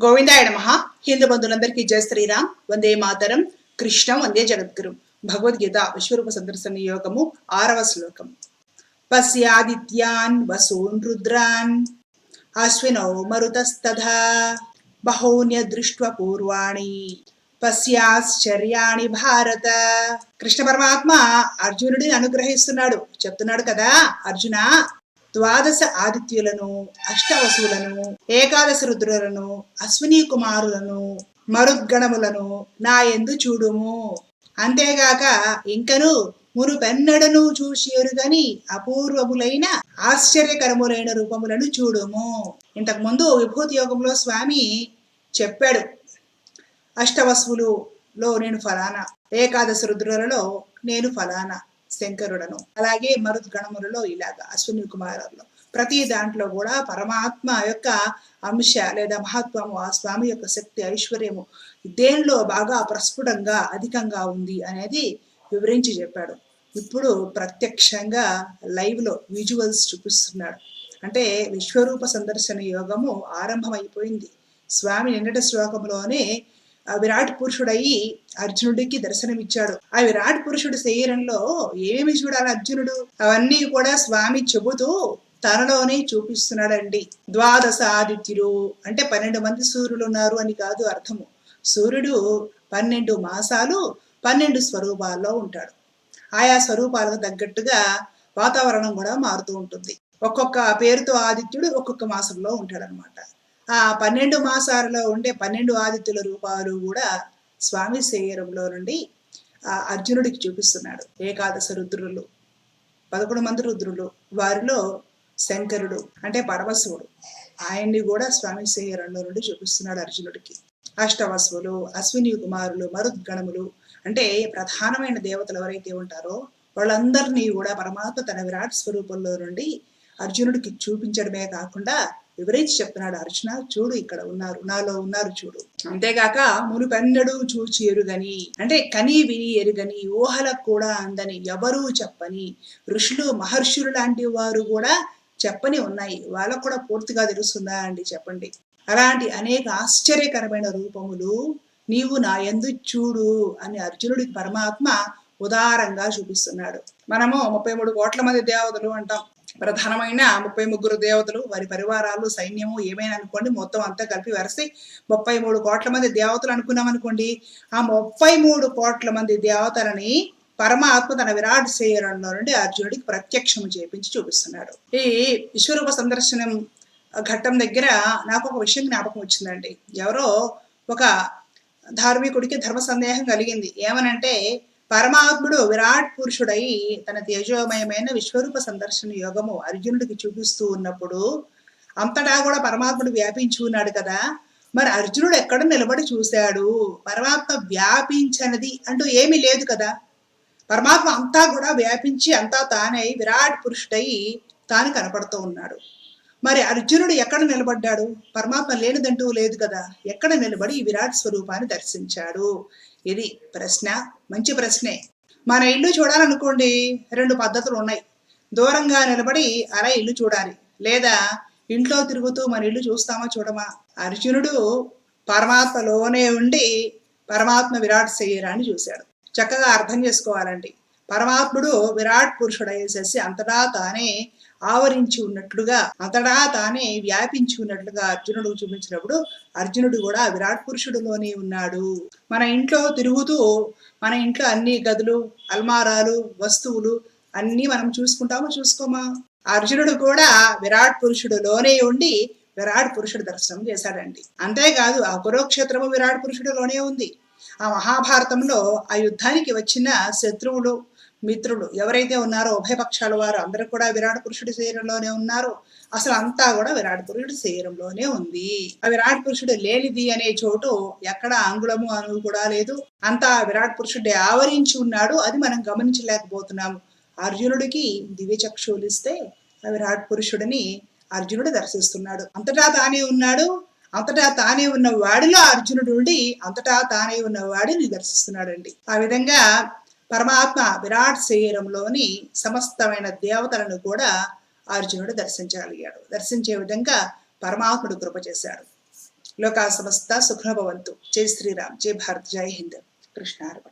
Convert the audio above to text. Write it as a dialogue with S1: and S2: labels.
S1: గోవిందాయ నమ. హిందూ బంధువులందరికీ జయ శ్రీరామ్. వందే మాతరం. కృష్ణం. వందే జగద్గురు. భగవద్గీత విశ్వరూప సందర్శన యోగము ఆరవ శ్లోకం. పశ్యాదిత్యాన్ వసూన్ రుద్రాన్. అశ్వినో మరుతస్తథా. బహూన్య దృష్ట్వ పూర్వాణి. పశ్యాశ్చర్యాణి భారత. కృష్ణ పరమాత్మ అర్జునుడిని అనుగ్రహిస్తున్నాడు. చెప్తున్నాడు కదా అర్జున. ద్వాదశ ఆదిత్యులను అష్టవసులను ఏకాదశ రుద్రులను అశ్విని కుమారులను మరుద్గణములను నా ఎందు చూడుము. అంతేగాక ఇంకను మునుపెన్నడను చూసేరుగని అపూర్వములైన ఆశ్చర్యకరములైన రూపములను చూడుము. ఇంతకు ముందు విభూతి యోగంలో స్వామి చెప్పాడు అష్టవసువులలో నేను ఫలానా ఏకాదశ రుద్రులలో నేను ఫలానా శంకరుడను. అలాగే మరుద్గణములలో ఇలాగ అశ్విని కుమారులలో. ప్రతి దాంట్లో కూడా పరమాత్మ యొక్క అంశ లేదా మహత్వము ఆ స్వామి యొక్క శక్తి ఐశ్వర్యము దేనిలో బాగా ప్రస్ఫుటంగా అధికంగా ఉంది అనేది వివరించి చెప్పాడు. ఇప్పుడు ప్రత్యక్షంగా లైవ్లో విజువల్స్ చూపిస్తున్నాడు. అంటే విశ్వరూప సందర్శన యోగము ఆరంభమైపోయింది. స్వామి నిన్నటి శ్లోకంలోనే ఆ విరాట్ పురుషుడయి అర్జునుడికి దర్శనమిచ్చాడు. ఆ విరాట్ పురుషుడు శరీరంలో ఏమి చూడాలి అర్జునుడు? అవన్నీ కూడా స్వామి చెబుతూ తనలోనే చూపిస్తున్నాడండి. ద్వాదశ ఆదిత్యులు అంటే పన్నెండు మంది సూర్యులు ఉన్నారు అని కాదు అర్థము. సూర్యుడు పన్నెండు మాసాలు పన్నెండు స్వరూపాల్లో ఉంటాడు. ఆయా స్వరూపాలకు తగ్గట్టుగా వాతావరణం కూడా మారుతూ ఉంటుంది. ఒక్కొక్క పేరుతో ఆదిత్యుడు ఒక్కొక్క మాసంలో ఉంటాడనమాట ఆ పన్నెండు మాసాలలో ఉండే పన్నెండు ఆదిత్యుల రూపాలు కూడా స్వామి శరీరంలో నుండి ఆ అర్జునుడికి చూపిస్తున్నాడు. ఏకాదశ రుద్రులు పదకొండు మంది రుద్రులు వారిలో శంకరుడు అంటే పరమశివుడు. ఆయన్ని కూడా స్వామి శరీరంలో నుండి చూపిస్తున్నాడు అర్జునుడికి. అష్టవసువులు అశ్విని కుమారులు మరుద్గణములు అంటే ప్రధానమైన దేవతలు ఎవరైతే ఉంటారో వాళ్ళందరినీ కూడా పరమాత్మ తన విరాట్ స్వరూపంలో నుండి అర్జునుడికి చూపించడమే కాకుండా వివరించి చెప్తున్నాడు అర్జున చూడు ఇక్కడ ఉన్నారు నాలో ఉన్నారు చూడు. అంతేగాక మునుపెన్నడూ చూచి ఎరుగని అంటే కని విని ఎరుగని ఊహలకు కూడా అందని ఎవరూ చెప్పని ఋషులు మహర్షులు లాంటి వారు కూడా చెప్పని ఉన్నాయి. వాళ్ళకు కూడా పూర్తిగా తెలుస్తుందా అండి చెప్పండి. అలాంటి అనేక ఆశ్చర్యకరమైన రూపములు నీవు నా ఎందు చూడు అని అర్జునుడికి పరమాత్మ ఉదారంగా చూపిస్తున్నాడు. మనము ముప్పై మూడు కోట్ల మంది దేవతలు అంటాం. ప్రధానమైన ముప్పై ముగ్గురు దేవతలు వారి పరివారాలు సైన్యము ఏమైనా అనుకోండి మొత్తం అంతా కలిపి వరసి ముప్పై మూడు కోట్ల మంది దేవతలు అనుకున్నాం అనుకోండి ఆ ముప్పై మూడు కోట్ల మంది దేవతలని పరమాత్మ తన విరాట్ శరీరంలో నుండి అర్జునుడికి ప్రత్యక్షం చేపించి చూపిస్తున్నాడు. ఈ విశ్వరూప సందర్శనం ఘట్టం దగ్గర నాకు ఒక విషయం జ్ఞాపకం వచ్చిందండి. ఎవరో ఒక ధార్మికుడికి ధర్మ సందేహం కలిగింది. ఏమనంటే పరమాత్ముడు విరాట్ పురుషుడై తన తేజోమయమైన విశ్వరూప సందర్శన యోగము అర్జునుడికి చూపిస్తూ ఉన్నప్పుడు అంతటా కూడా పరమాత్ముడు వ్యాపించి ఉన్నాడు కదా. మరి అర్జునుడు ఎక్కడ నిలబడి చూశాడు? పరమాత్మ వ్యాపించినది అంటూ ఏమీ లేదు కదా. పరమాత్మ అంతా కూడా వ్యాపించి అంతా తానై విరాట్ పురుషుడై తాను కనపడుతూ ఉన్నాడు. మరి అర్జునుడు ఎక్కడ నిలబడ్డాడు? పరమాత్మ లేనిదంటూ లేదు కదా. ఎక్కడ నిలబడి ఈ విరాట్ స్వరూపాన్ని దర్శించాడు? ఇది ప్రశ్న. మంచి ప్రశ్నే. మన ఇల్లు చూడాలనుకోండి రెండు పద్ధతులు ఉన్నాయి. దూరంగా నిలబడి అలా ఇల్లు చూడాలి. లేదా ఇంట్లో తిరుగుతూ మన ఇల్లు చూస్తామా చూడమా? అర్జునుడు పరమాత్మలోనే ఉండి పరమాత్మ విరాట్ శరీరాన్ని చూశాడు. చక్కగా అర్థం చేసుకోవాలండి. పరమాత్ముడు విరాట్ పురుషుడయ్యేసేసి అంతటా తానే ఆవరించి ఉన్నట్లుగా అంతటా తానే వ్యాపించి ఉన్నట్లుగా అర్జునుడు చూపించినప్పుడు అర్జునుడు కూడా విరాట్ పురుషుడులోనే ఉన్నాడు. మన ఇంట్లో తిరుగుతూ మన ఇంట్లో అన్ని గదులు అల్మారాలు వస్తువులు అన్నీ మనం చూసుకుంటాము చూసుకోమా? అర్జునుడు కూడా విరాట్ పురుషుడులోనే ఉండి విరాట్ పురుషుడు దర్శనం చేశాడండి. అంతేకాదు ఆ కురుక్షేత్రము విరాట్ పురుషుడులోనే ఉంది. ఆ మహాభారతంలో ఆ యుద్ధానికి వచ్చిన శత్రువులు మిత్రులు ఎవరైతే ఉన్నారో ఉభయపక్షాల వారు అందరూ కూడా విరాట్ పురుషుడి శరీరంలోనే ఉన్నారు. అసలు అంతా కూడా విరాట్ పురుషుడి శరీరంలోనే ఉంది. ఆ విరాట్ పురుషుడు లేనిది అనే చోటు ఎక్కడ అంగుళము అను కూడా లేదు. అంతా విరాట్ పురుషుడి ఆవరించి ఉన్నాడు. అది మనం గమనించలేకపోతున్నాము. అర్జునుడికి దివ్య చక్షువులు ఇస్తే ఆ విరాట్ పురుషుడిని అర్జునుడు దర్శిస్తున్నాడు. అంతటా తానే ఉన్నాడు. అంతటా తానే ఉన్న వాడిలో అర్జునుడు ఉండి అంతటా తానే ఉన్న వాడిని దర్శిస్తున్నాడండి. ఆ విధంగా పరమాత్మ విరాట్ శరీరంలోని సమస్తమైన దేవతలను కూడా అర్జునుడు దర్శించగలిగాడు. దర్శించే విధంగా పరమాత్ముడు కృప చేశాడు. లోకా సమస్త సుఖభవంతు జై శ్రీరామ్. జై భారత్. జై హింద్. కృష్ణార్పణ.